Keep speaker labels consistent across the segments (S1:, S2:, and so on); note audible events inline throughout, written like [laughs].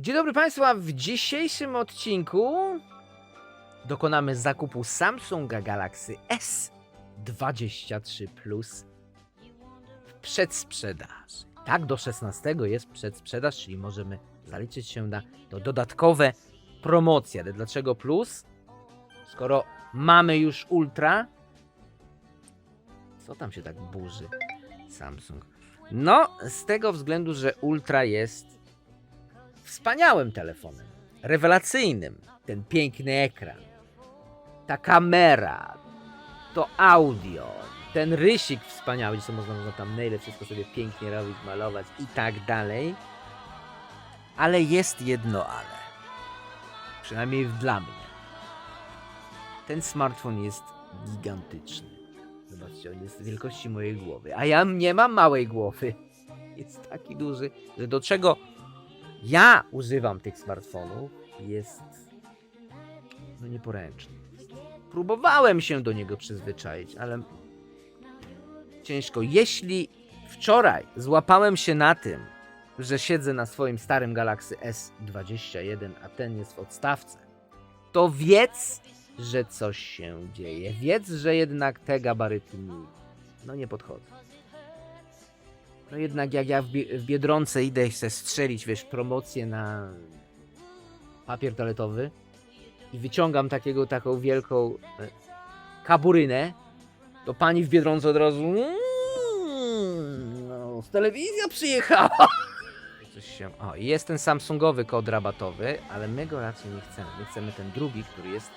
S1: Dzień dobry Państwa, w dzisiejszym odcinku dokonamy zakupu Samsunga Galaxy S23 Plus w przedsprzedaży. Tak, do 16 jest przedsprzedaż, czyli możemy zaliczyć się na to dodatkowe promocje. Ale dlaczego plus? Skoro mamy już Ultra, co tam się tak burzy Samsung? No, z tego względu, że Ultra jest wspaniałym telefonem. Rewelacyjnym. Ten piękny ekran. Ta kamera. To audio. Ten rysik wspaniały, co można, można tam naile wszystko sobie pięknie robić, malować i tak dalej. Ale jest jedno ale. Przynajmniej dla mnie. Ten smartfon jest gigantyczny. Zobaczcie, on jest wielkości mojej głowy. A ja nie mam małej głowy. [laughs] Jest taki duży, że do czego ja używam tych smartfonów jest no nieporęczny. Próbowałem się do niego przyzwyczaić, ale ciężko. Jeśli wczoraj złapałem się na tym, że siedzę na swoim starym Galaxy S21, a ten jest w odstawce, to wiedz, że coś się dzieje. Wiedz, że jednak te gabaryty mi no nie podchodzą. No jednak jak ja w, Bie- w Biedronce idę i chcę strzelić, wiesz, promocję na papier toaletowy i wyciągam takiego, taką wielką e, kaburynę, to pani w Biedronce od razu "Mm, no, z telewizja przyjechała. [laughs] Się... O, jest ten Samsungowy kod rabatowy, ale my go raczej nie chcemy. My chcemy ten drugi, który jest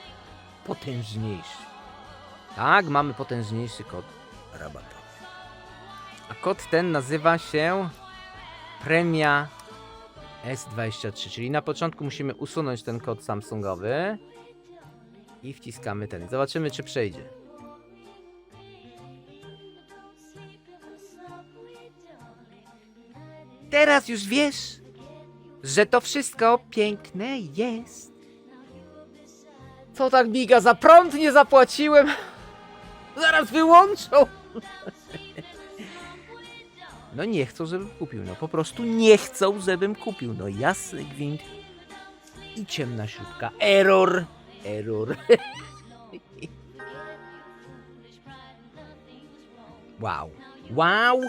S1: potężniejszy. Tak, mamy potężniejszy kod rabatowy. A kod ten nazywa się Premia S23, czyli na początku musimy usunąć ten kod Samsungowy i wciskamy ten. Zobaczymy, czy przejdzie. Teraz już wiesz, że to wszystko piękne jest. Co tak miga? Za prąd nie zapłaciłem. Zaraz wyłączą. No nie chcą, żebym kupił. No po prostu nie chcą, żebym kupił. No jasny gwint. I ciemna śrubka. Error. Error. [laughs] wow. Wow.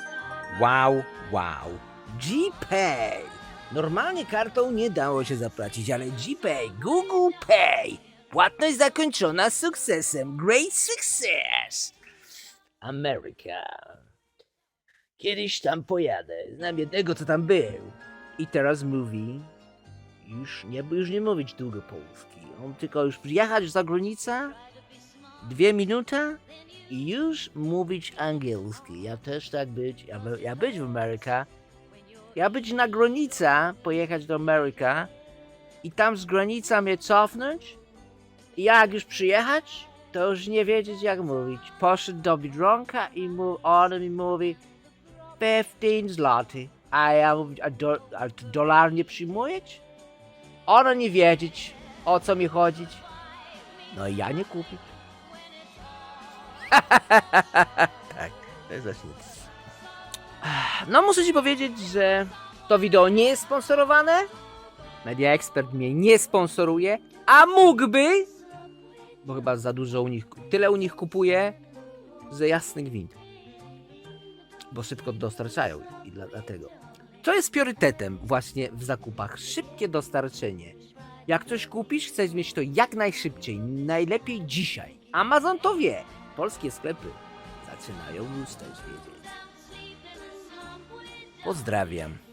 S1: Wow. Wow. GPay. Normalnie kartą nie dało się zapłacić, ale GPay, Google Pay. Płatność zakończona sukcesem. Great success. America. Kiedyś tam pojadę. Znam jednego, co tam był. I teraz mówi. Już nie, już nie mówić długo polski. On tylko już przyjechać za granicę. Dwie minuty. I już mówić angielski. Ja też tak być. Ja, ja być w Ameryce. Ja być na granicę. Pojechać do Ameryki. I tam z granicy mnie cofnąć. I jak już przyjechać, to już nie wiedzieć jak mówić. Poszedł do Biedronka i mu, on mi mówi 15 zł. A ja mówię, a, do, a dolar nie przyjmujesz? Ona nie wiedzieć, o co mi chodzić. No i ja nie kupić. [laughs] tak, to jest właśnie. No muszę ci powiedzieć, że to wideo nie jest sponsorowane. Media Expert mnie nie sponsoruje, a mógłby, bo chyba za dużo u nich, tyle u nich kupuje, że jasny gwint bo szybko dostarczają i dla, dlatego. Co jest priorytetem właśnie w zakupach? Szybkie dostarczenie. Jak coś kupisz, chcesz mieć to jak najszybciej, najlepiej dzisiaj. Amazon to wie. Polskie sklepy zaczynają już też wiedzieć. Pozdrawiam.